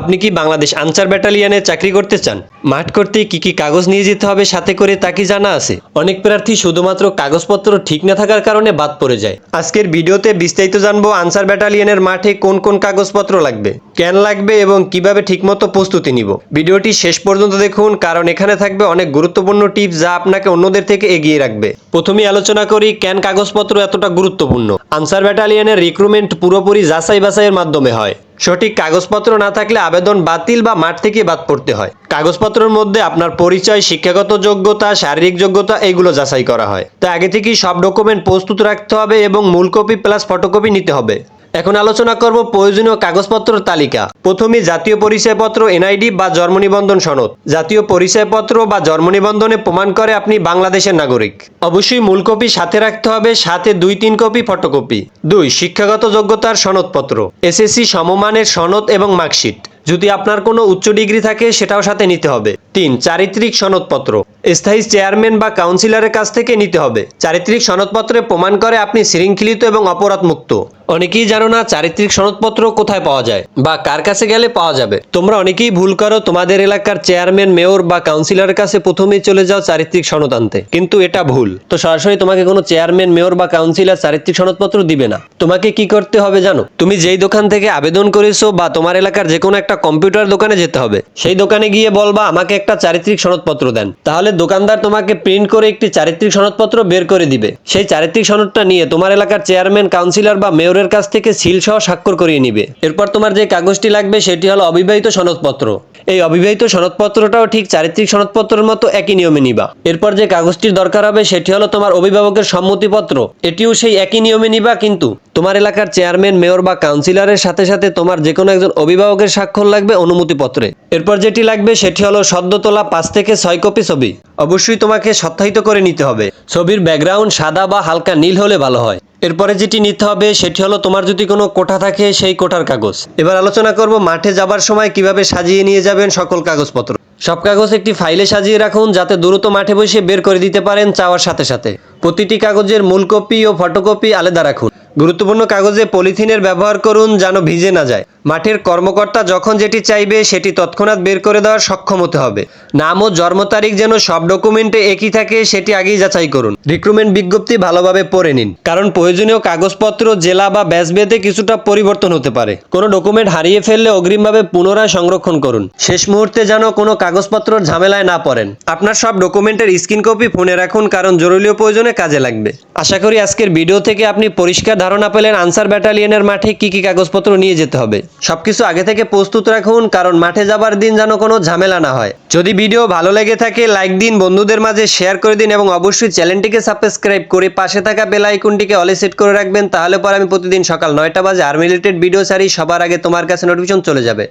আপনি কি বাংলাদেশ আনসার ব্যাটালিয়ানে চাকরি করতে চান? মাঠ করতে কি কি কাগজ নিয়ে যেতে হবে সাথে করে তা কি জানা আছে? অনেক প্রার্থী শুধুমাত্র কাগজপত্র ঠিক না থাকার কারণে বাদ পড়ে যায়। আজকের ভিডিওতে বিস্তারিত জানব আনসার ব্যাটালিয়ানের মাঠে কোন কোন কাগজপত্র লাগবে, কেন লাগবে এবং কীভাবে ঠিকমতো প্রস্তুতি নিব। ভিডিওটি শেষ পর্যন্ত দেখুন, কারণ এখানে থাকবে অনেক গুরুত্বপূর্ণ টিপস যা আপনাকে অন্যদের থেকে এগিয়ে রাখবে। প্রথমেই আলোচনা করি, কেন কাগজপত্র এতটা গুরুত্বপূর্ণ? আনসার ব্যাটালিয়ানের রিক্রুটমেন্ট পুরোপুরি যাচাই বাছাইয়ের মাধ্যমে হয়। সঠিক কাগজপত্র না থাকলে আবেদন বাতিল বা মাঠ থেকে বাদ পড়তে হয়। কাগজপত্রের মধ্যে আপনার পরিচয়, শিক্ষাগত যোগ্যতা, শারীরিক যোগ্যতা এগুলো যাচাই করা হয়। তো আগে থেকেই সব ডকুমেন্ট প্রস্তুত রাখতে হবে এবং মূল কপি প্লাস ফটোকপি নিতে হবে। এখন আলোচনা করব প্রয়োজনীয় কাগজপত্রের তালিকা। প্রথমে জাতীয় পরিচয়পত্র, এনআইডি বা জন্ম নিবন্ধন সনদ। জাতীয় পরিচয়পত্র বা জন্ম নিবন্ধনে প্রমাণ করে আপনি বাংলাদেশের নাগরিক। অবশ্যই মূল কপি সাথে রাখতে হবে, সাথে দুই তিন কপি ফটোকপি। দুই, শিক্ষাগত যোগ্যতার সনদপত্র। এসএসসি সমমানের সনদ এবং মার্কশিট। যদি আপনার কোনো উচ্চ ডিগ্রি থাকে, সেটাও সাথে নিতে হবে। তিন, চারিত্রিক সনদপত্র। স্থায়ী চেয়ারম্যান বা কাউন্সিলরের কাছ থেকে নিতে হবে। চারিত্রিক সনদপত্রে প্রমাণ করে আপনি শৃঙ্খলিত এবং অপরাধ মুক্ত অনেকেই জানো না চারিত্রিক সনদপত্র কোথায় পাওয়া যায় বা কার কাছে গেলে পাওয়া যাবে। তোমরা অনেকেই ভুল করো, তোমাদের এলাকার চেয়ারম্যান, মেয়র বা কাউন্সিলরের কাছে প্রথমেই চলে যাও চারিত্রিক সনদ আনতে। কিন্তু এটা ভুল। তো সরাসরি তোমাকে কোনো চেয়ারম্যান, মেয়র বা কাউন্সিলর চারিত্রিক সনদপত্র দিবে না। তোমাকে কি করতে হবে জানো? তুমি যেই দোকান থেকে আবেদন করেছ বা তোমার এলাকার যে কোনো একটা কম্পিউটার দোকানে যেতে হবে। সেই দোকানে গিয়ে বলবা, আমাকে একটা চারিত্রিক সনদপত্র দেন। তাহলে দোকানদার তোমাকে প্রিন্ট করে একটি চারিত্রিক সনদপত্র বের করে দিবে। সেই চারিত্রিক সনদটা নিয়ে তোমার এলাকার চেয়ারম্যান, কাউন্সিলর বা মেয়রের কাছ থেকে সিল সহ স্বাক্ষর করিয়ে নিবে। এরপর তোমার যে কাগজটি লাগবে সেটি হলো অবিবাহিত সনদপত্র। এই অবিবাহিত সনদপত্রটাও ঠিক চারিত্রিক সনদপত্রের মতো একই নিয়মে নিবা। এরপর যে কাগজটির দরকার হবে সেটি হলো তোমার অভিভাবকের সম্মতিপত্র। এটিও সেই একই নিয়মে নিবা, কিন্তু তোমার এলাকার চেয়ারম্যান, মেয়র বা কাউন্সিলরের সাথে সাথে তোমার যে কোনো একজন অভিভাবকের স্বাক্ষর লাগবে অনুমতিপত্রে। এরপর যেটি লাগবে সেটি হলো সদ্য তোলা পাঁচ থেকে ছয় কপি ছবি। অবশ্যই তোমাকে সত্যায়িত করে নিতে হবে। ছবির ব্যাকগ্রাউন্ড সাদা বা হালকা নীল হলে ভালো হয়। এরপরে যেটি নিতে হবে সেটি হলো তোমার যদি কোনো কোঠা থাকে সেই কোঠার কাগজ। এবার আলোচনা করব মাঠে যাবার সময় কীভাবে সাজিয়ে নিয়ে যাবেন সকল কাগজপত্র। সব কাগজ একটি ফাইলে সাজিয়ে রাখুন যাতে দ্রুত মাঠে বসে বের করে দিতে পারেন চাওয়ার সাথে সাথে। প্রতিটি কাগজের মূল কপি ও ফটোকপি আলাদা রাখুন। গুরুত্বপূর্ণ কাগজে পলিথিনের ব্যবহার করুন যেন ভিজে না যায়। মাঠের কর্মকর্তা যখন যেটি চাইবে, সেটি তৎক্ষণাৎ বের করে দেওয়ার সক্ষম হতে হবে। নাম ও জন্ম তারিখ যেন সব ডকুমেন্টে একই থাকে, সেটি আগেই যাচাই করুন। রিক্রুটমেন্ট বিজ্ঞপ্তি ভালোভাবে পড়ে নিন, কারণ প্রয়োজনীয় কাগজপত্র, জেলা বা ব্যাচ কিছুটা পরিবর্তন হতে পারে। কোনো ডকুমেন্ট হারিয়ে ফেললে অগ্রিমভাবে পুনরায় সংরক্ষণ করুন। শেষ মুহূর্তে যেন কোনো কাগজপত্র ঝামেলায় না পড়েন। আপনার সব ডকুমেন্টের স্ক্রিন কপি ফোনে রাখুন, কারণ জরুরি প্রয়োজনে কাজে লাগবে। আশা করি আজকের ভিডিও থেকে আপনি পরিষ্কার ধারণা পেলেন আনসার ব্যাটালিয়নের মাঠে কি কি কাগজপত্র নিয়ে যেতে হবে। সবকিছু আগে থেকে প্রস্তুত রাখুন, কারণ মাঠে যাবার দিন যেন কোনো ঝামেলা না হয়। যদি ভিডিও ভালো লেগে থাকে, লাইক দিন, বন্ধুদের মাঝে শেয়ার করে দিন এবং অবশ্যই চ্যানেলটিকে সাবস্ক্রাইব করে পাশে থাকা বেল আইকনটিকে অলে সেট করে রাখবেন, তাহলে পরে আমি প্রতিদিন সকাল নয়টা বাজে আর্মি রিলেটেড ভিডিও ছাড়ি, সবার আগে তোমার কাছে নোটিফিকেশন চলে যাবে।